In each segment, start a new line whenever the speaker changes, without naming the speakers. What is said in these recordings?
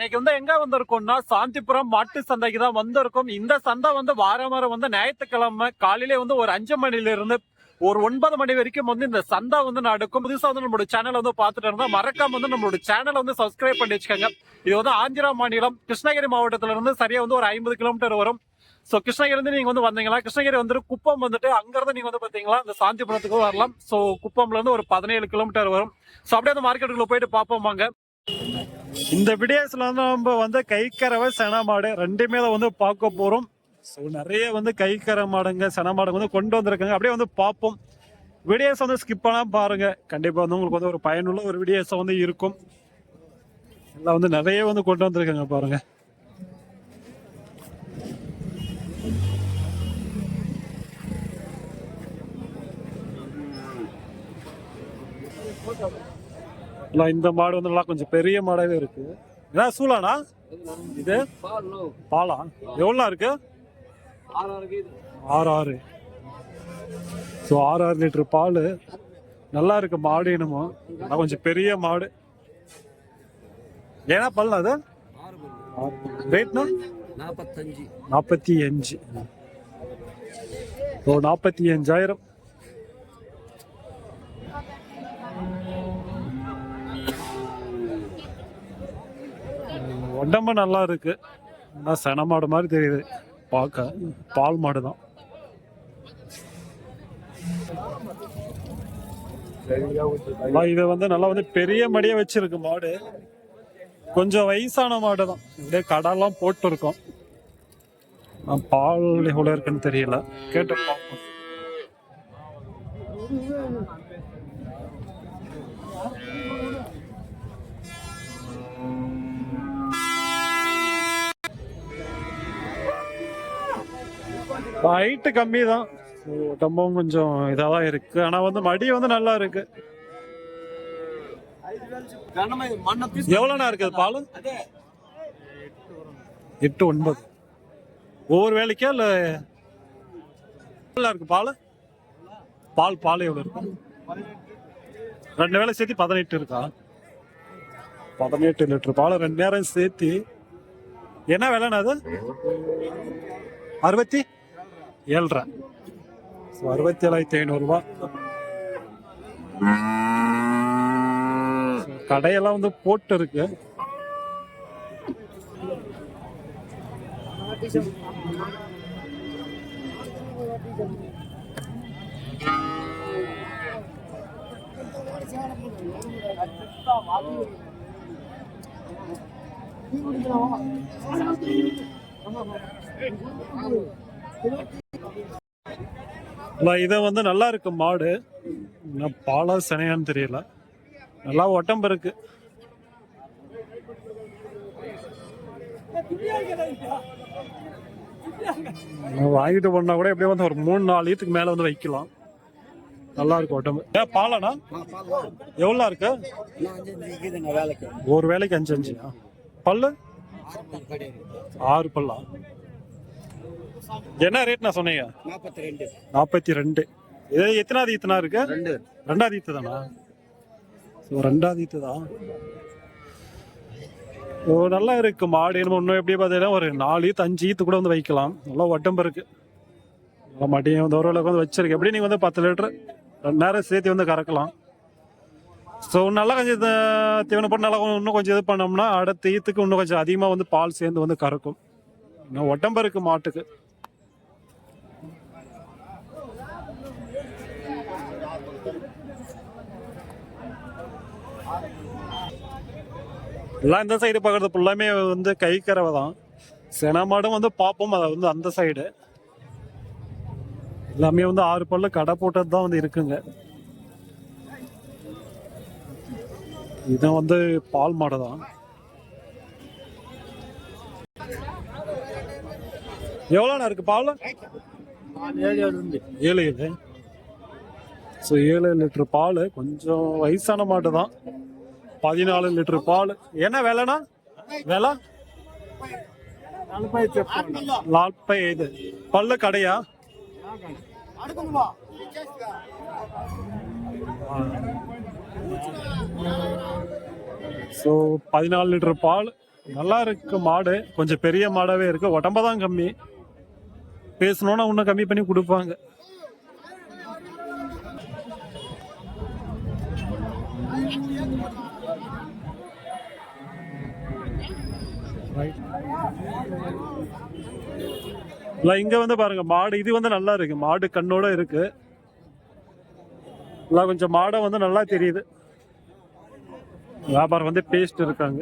இன்னைக்கு வந்து எங்க வந்திருக்கோம்னா சாந்திபுரம் மாட்டு சந்தைக்கு தான் வந்திருக்கோம். இந்த சந்தை வந்து வாரம் வாரம் வந்து ஞாயிற்றுக்கிழமை காலையிலே வந்து ஒரு அஞ்சு மணில இருந்து ஒரு ஒன்பது மணி வரைக்கும் வந்து இந்த சந்தை வந்து நடக்கும். புதுசாக வந்து நம்மளோட சேனல் வந்து பார்த்துட்டு இருந்தா மறக்காம வந்து நம்மளோட சேனலை வந்து சப்ஸ்கிரைப் பண்ணி வச்சுக்கோங்க. இது வந்து ஆந்திரா மாநிலம் கிருஷ்ணகிரி மாவட்டத்துல இருந்து சரியா வந்து ஒரு ஐம்பது கிலோமீட்டர் வரும். ஸோ கிருஷ்ணகிரிலேருந்து நீங்கள் வந்து வந்தீங்களா கிருஷ்ணகிரி வந்துட்டு குப்பம் வந்துட்டு அங்கேருந்து நீங்கள் வந்து பார்த்தீங்களா இந்த சாந்திபுரத்துக்கு வரலாம். ஸோ குப்பம்லேருந்து ஒரு பதினேழு கிலோமீட்டர் வரும். ஸோ அப்படியே அந்த மார்க்கெட்டுக்குள்ள போயிட்டு பார்ப்போம் வாங்க. இந்த வீடியோஸ்ல வந்து நம்ம வந்து கைக்கரவை சென மாடு ரெண்டுமே வந்து பார்க்க போறோம். ஸோ நிறைய வந்து கைக்கர மாடுங்க சென மாடுங்க வந்து கொண்டு வந்திருக்காங்க. அப்படியே வந்து பார்ப்போம். வீடியோஸ் வந்து ஸ்கிப் பண்ணால் பாருங்க. கண்டிப்பா வந்து உங்களுக்கு வந்து ஒரு பயனுள்ள ஒரு வீடியோஸ் வந்து இருக்கும். எல்லாம் வந்து நிறைய வந்து கொண்டு வந்திருக்காங்க பாருங்க. எல்லாம் இந்த மாடு வந்து நல்லா கொஞ்சம் பெரிய மாடாவே இருக்கு. என்ன சூலானா இது? பாலா? எவ்வளோ இருக்கு? ஆறு ஆறு. ஸோ ஆறு ஆறு லிட்டர் பால். நல்லா இருக்கு மாடு என்னமோ நல்லா கொஞ்சம் பெரிய மாடு. ஏன்னா பல்லு அது? ரேட்னா
நாற்பத்தஞ்சு
நாற்பத்தி அஞ்சு. ஓ நாற்பத்தி அஞ்சாயிரம். உடம்பு நல்லா இருக்கு. ஆனா சென மாடு மாதிரி தெரியுது. பார்க்க பால் மாடு தான் இதை வந்து நல்லா வந்து பெரிய மடியை வச்சிருக்கு மாடு. கொஞ்சம் வயசான மாடு தான் இப்படியே கடைலாம் போட்டு இருக்கோம் பால் எவ்வளோ இருக்குன்னு தெரியல. கேட்டு பார்ப்போம். ஹைட்டு கம்மி தான் உடம்பும் கொஞ்சம் இதாக தான் இருக்கு. ஆனால் வந்து மடி வந்து நல்லா இருக்கு. எவ்வளோண்ணா இருக்குது பால்? எட்டு ஒன்பது. ஒவ்வொரு வேலைக்கா இல்லை? நல்லா இருக்கு பால்? பால் பால் எவ்வளோ இருக்கும் ரெண்டு வேலை சேர்த்து பதினெட்டு இருக்கா? பதினெட்டு லிட்டர் பால். ரெண்டு நேரம் சேர்த்து. என்ன விலைண்ணா அது? அறுபத்தி? ஏழ்ரை ஸோ அறுபத்தி ஏழாயிரத்தி ஐநூறுரூவா கடையெல்லாம் வந்து போட்டு இருக்கு. இல்ல, இது வந்து நல்லா இருக்கு மாடு. நான் பாலா சனையான்னு தெரியல. நல்லா உடம்பு இருக்கு. வாங்கிட்டு போனா கூட எப்படியும் வந்து ஒரு மூணு நாலு ஈத்துக்கு மேல வந்து வைக்கலாம். நல்லா இருக்கு உடம்பு ஏன் பாலனா எவ்வளோ இருக்கு? ஒரு வேலைக்கு அஞ்சு அஞ்சு. பல்லு? ஆறு பல்லா? என்ன ரேட் நான் சொன்னீங்க?
நாற்பத்தி ரெண்டு
நாற்பத்தி ரெண்டு இது எத்தனாவது ஈத்துனா இருக்கு?
ரெண்டு.
ரெண்டாவது ஈத்து தானா? ஸோ ரெண்டாவது ஈத்து தான். ஓ நல்லா இருக்கு மாடு. நம்ம இன்னும் எப்படி பார்த்தீங்கன்னா ஒரு நாலு ஈத்து அஞ்சு ஈத்து கூட வந்து வைக்கலாம். நல்லா உடம்பு இருக்கு. நல்லா மடியும் வந்து ஓரளவுக்கு வந்து வச்சிருக்கு. எப்படி நீங்கள் வந்து பத்து லிட்டர்? ரெண்டு நேரம் சேர்த்து வந்து கறக்கலாம். ஸோ நல்லா கொஞ்சம் இது தீவனம் போட்டு நல்லா இன்னும் கொஞ்சம் இது பண்ணோம்னா அடுத்த ஈத்துக்கு இன்னும் கொஞ்சம் அதிகமாக வந்து பால் சேர்ந்து வந்து கறக்கும். இன்னும் உடம்பு இருக்கு மாட்டுக்கு. எல்லாம் இந்த சைடு பார்க்கறது ஃபுல்லாமே வந்து கை கறவை தான். சென மாடும் வந்து பார்ப்போம் அதை வந்து அந்த சைடு எல்லாமே வந்து ஆறு பல்லு கடை போட்டது தான் வந்து இருக்குங்க. இது வந்து பால் மாடு தான். எவ்வளோண்ணா இருக்கு பால்? ஏழு ஏழு. ஸோ ஏழு லிட்டர் பால் கொஞ்சம் வயசான மாட்டு தான். பதினாலு லிட்டர் பால். என்ன விலைனா விலை? நாற்பை இது பல்லு கடையா? ஸோ பதினாலு லிட்டர் பால். நல்லா இருக்கு மாடு. கொஞ்சம் பெரிய மாடாகவே இருக்கு. உடம்ப தான் கம்மி. பேசணும்னா இன்னும் கம்மி பண்ணி கொடுப்பாங்க. இல்ல இங்க வந்து பாருங்க மாடு இது வந்து நல்லா இருக்கு. மாடு கண்ணோட இருக்கு. இல்ல கொஞ்சம் மாடை வந்து நல்லா தெரியுது. வியாபாரம் வந்து பேஸ்ட் இருக்காங்க.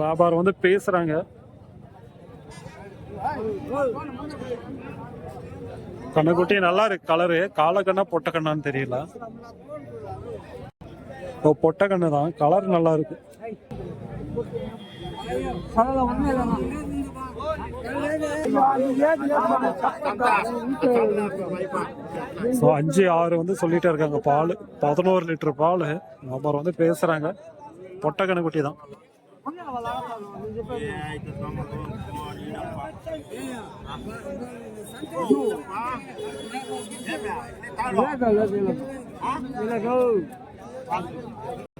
வியாபாரம் வந்து பேசுறாங்க. கண்ணுக்குட்டி நல்லா இருக்கு கலரு கால கண்ணா பொட்ட கண்ணான்னு தெரியல. ஓ பொட்ட கண்ணு தான். கலர் நல்லா இருக்கு. ஸோ அஞ்சு ஆறு வந்து சொல்லிகிட்டே இருக்காங்க. பால் பதினோரு லிட்டர் பால். அப்புறம் வந்து பேசுறாங்க. பொட்டை கணக்குட்டி தான்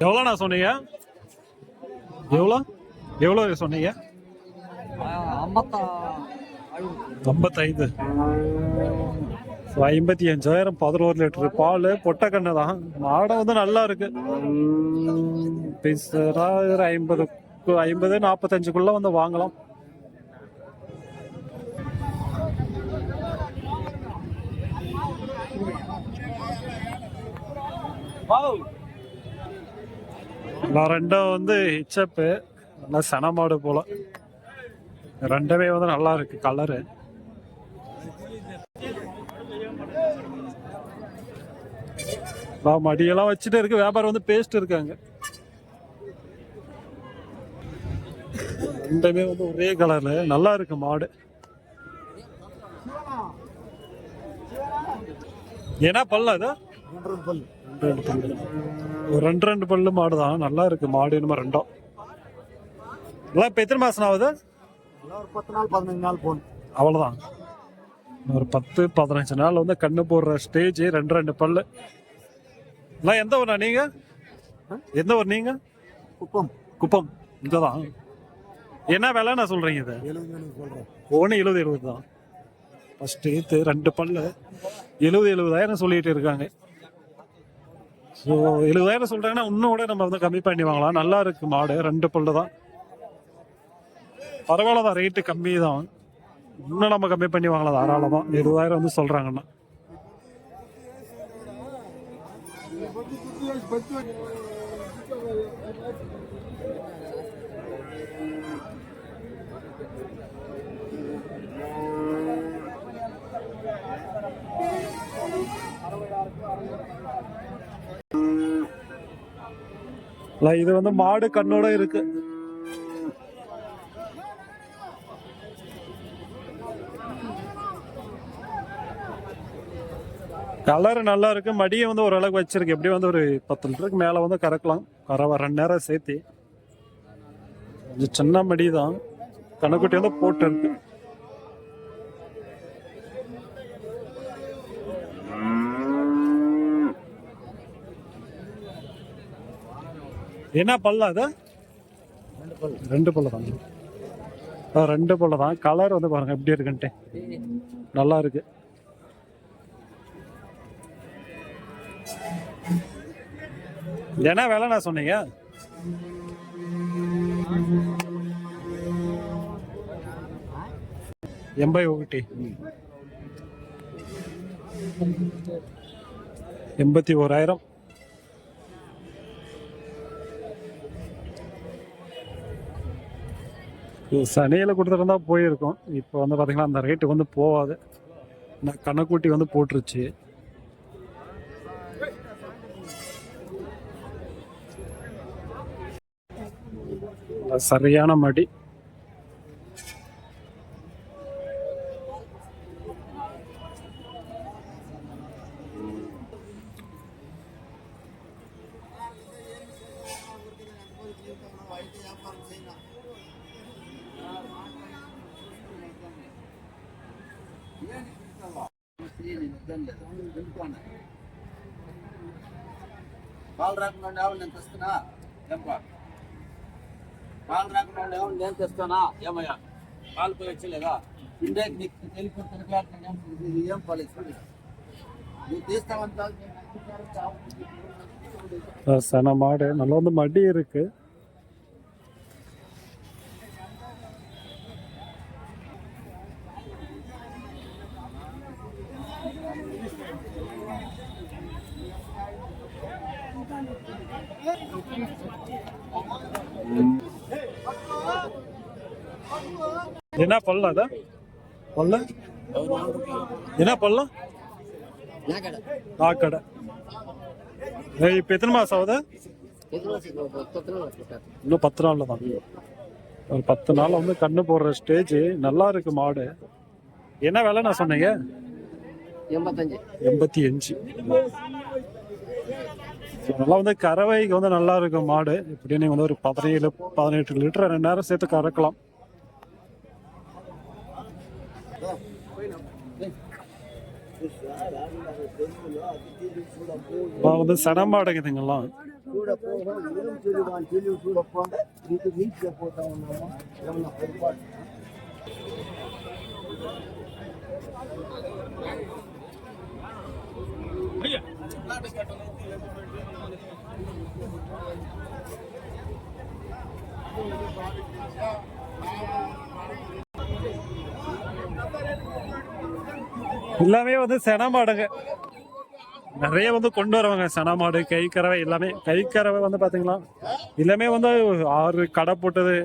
எவ்வளோண்ணா சொன்னீங்க? எவ்வளோ? எவ்வளோ சொன்னீங்க? ஐம்பத்தைந்து ஸோ ஐம்பத்தி அஞ்சாயிரம் பதினோரு லிட்டர் பால் பொட்டக்கண்ணு தான் மாடை வந்து நல்லா இருக்கு. ஒரு ஐம்பது ஐம்பது நாற்பத்தஞ்சுக்குள்ள வந்து வாங்கலாம். நான் ரெண்டும் வந்து ஹிச்சப்பு நல்லா சனமாடு போல. ரெண்டுமே வந்து நல்லா இருக்கு கலரு. நான் மடியெல்லாம் வச்சுட்டு இருக்கு வியாபாரம் வந்து பேஸ்ட் இருக்காங்க ரெண்டுமே வந்து ஒரே கலர்ல நல்லா இருக்கு மாடு. ஏன்னா பல்ல அது ரெண்டு ரெண்டு பல்லு ஒரு ரெண்டு ரெண்டு பல்லு மாடு தான் நல்லா இருக்கு மாடு என்னமோ ரெண்டும். எல்லாம் இப்போ எத்தனை மாசம் ஆகுது?
ஒரு பத்து நாள் பதினஞ்சு நாள் போகணும்.
அவ்வளோதான் ஒரு பத்து பதினஞ்சு நாள் வந்து கண்ணு போடுற ஸ்டேஜ் ரெண்டு ரெண்டு பல்லு. எல்லாம் எந்த ஊர்ண்ணா நீங்க? எந்த ஊர் நீங்க?
குப்பம்.
குப்பம். இங்கே தான் என்ன விலை நான் சொல்றீங்க இது?
சொல்கிறேன்
ஒன்று எழுபது எழுபது தான். ஃபஸ்ட்டு இது ரெண்டு பல்லு. எழுபது எழுபதாயிரம் சொல்லிட்டு இருக்காங்க. ஸோ எழுபதாயிரம் சொல்றாங்கன்னா இன்னும் கூட நம்ம வந்து கம்மி பண்ணி வாங்கலாம். நல்லா இருக்கு மாடு. ரெண்டு பல்லு தான் பரவாயில்ல தான் ரேட்டு கம்மி தான் இன்னும் நம்ம கம்மி பண்ணி வாங்கலாம் தாராளமாக இருபதாயிரம் வந்து சொல்றாங்கன்னா. இது வந்து மாடு கண்ணோட இருக்கு. கலர் நல்லா இருக்கு. மடியை வந்து ஓரளவுக்கு வச்சிருக்கு. எப்படி வந்து ஒரு பத்து லிட்டருக்கு மேல வந்து கறக்கலாம். கரை ரெண்டு நேரம் சேர்த்து. கொஞ்சம் சின்ன மடி தான் கணக்குட்டி வந்து போட்டு இருக்கு என்ன பல்ல அது? ரெண்டு பல்ல தான். ஆ, ரெண்டு பல்ல தான். கலர் வந்து பாருங்க எப்படி இருக்குன்ட்டு. நல்லா இருக்கு. என்ன வேலை நான் சொன்னீங்க ఎంబై ఒకటి எண்பத்தி ஓராயிரம் சனியில் கொடுத்துருந்தா போயிருக்கும் இப்போ வந்து பார்த்தீங்கன்னா அந்த ரேட்டு வந்து போகாது நான் கணக்கூட்டி வந்து போட்டுருச்சு சரியான மடி
పాలు రాకుండా ఎవరు నేను తెస్తున్నా ఏంపా పాలు రాకుండా ఎవరు నేను తెస్తానా ఏమయ్యా పాలు పోయి వచ్చలేదా ఇండే నీకు తెలిపి ఏం పాలు ఇస్తుంది నువ్వు తీస్తావంతా
சன மாடு நல்லா வந்து மடி இருக்கு என்ன பண்ணலாம் அத? பண்ணல என்ன பண்ணலாம் ஆக்கடை இப்போ எத்தனை மாதம் ஆகுது? இன்னும் பத்து நாள்ல தான். ஒரு பத்து நாள் வந்து கண்ணு போடுற ஸ்டேஜ் நல்லா இருக்கு மாடு. என்ன விலை நான் சொன்னீங்க?
எண்பத்தஞ்சு
எண்பத்தி அஞ்சு. நல்லா வந்து கறவைக்கு வந்து நல்லா இருக்கும் மாடு. இப்படி நீங்க வந்து ஒரு பதினேழு பதினெட்டு லிட்டர் ரெண்டு நேரம் சேர்த்து கறக்கலாம். அதாவது வந்து
கூட போகும் இளம் சொல்லுவான் சொல்லி வீட்டில் போட்டவங்க
எல்லாமே வந்து சென நிறைய வந்து கொண்டு வருவாங்க. சனமாடு கை கறவை எல்லாமே. கை கறவை வந்து பார்த்தீங்களா எல்லாமே வந்து ஆறு கடை போட்டது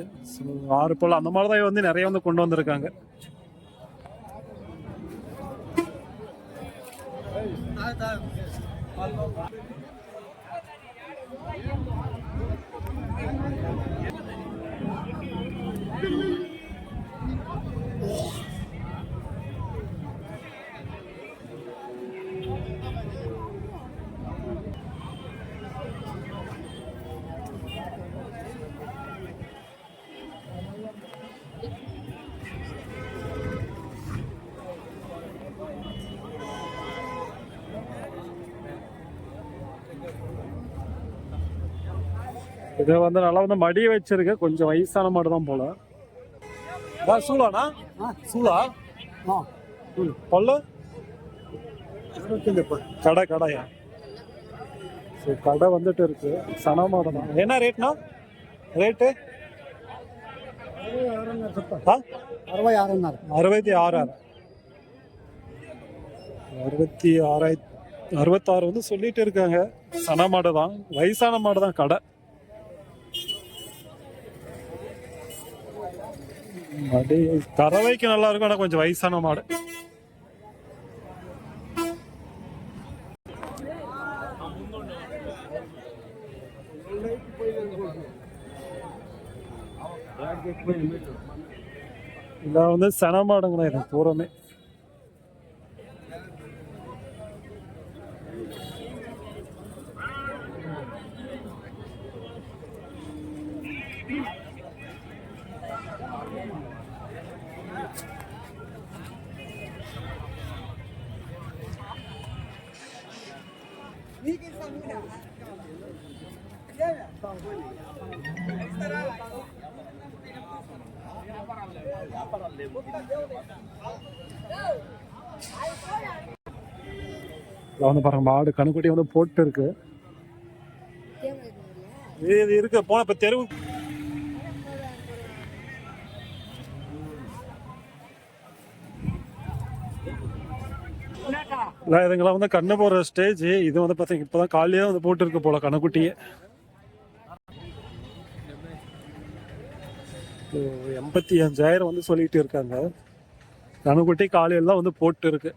ஆறு போல் அந்த மாதிரி தான் வந்து நிறைய வந்து கொண்டு வந்திருக்காங்க. இது வந்து நல்லா வந்து மடி வச்சிருக்கு கொஞ்சம் வயசான மாடு தான் போல வா, சூளாண்ணா சூளா
ஆ
பல்லு
இருபத்தஞ்சு
கடை கடையா சரி கடை வந்துட்டு இருக்கு சன மாடு தான் என்ன ரேட்னா ரேட்டு ஆ
అరవై ఆరున్నర
அறுபத்தி ஆறாயிரம் அறுபத்தி ஆறாயிரத்தி அறுபத்தாறு வந்து சொல்லிட்டு இருக்காங்க சன மாடு தான் வயசான மாடு தான் கடை மாடு. கறவைக்கு நல்லா இருக்கும் ஆனால் கொஞ்சம் வயசான மாடு. இதான் வந்து சன மாடுங்கண்ணா இது பூரமே. வந்து பாருங்க மாடு கணுக்குட்டி வந்து போட்டு இருக்கு இது இருக்கு போன இப்ப தெருவு நான் இதுங்கெல்லாம் வந்து கண்ணு போடுற ஸ்டேஜ் இது வந்து பார்த்தீங்க இப்போதான் காலையே வந்து போட்டு போல் போல கணுக்குட்டியே எண்பத்தி அஞ்சாயிரம் வந்து சொல்லிட்டு இருக்காங்க. கணக்குட்டி காலையெல்லாம் தான் வந்து போட்டு இருக்கு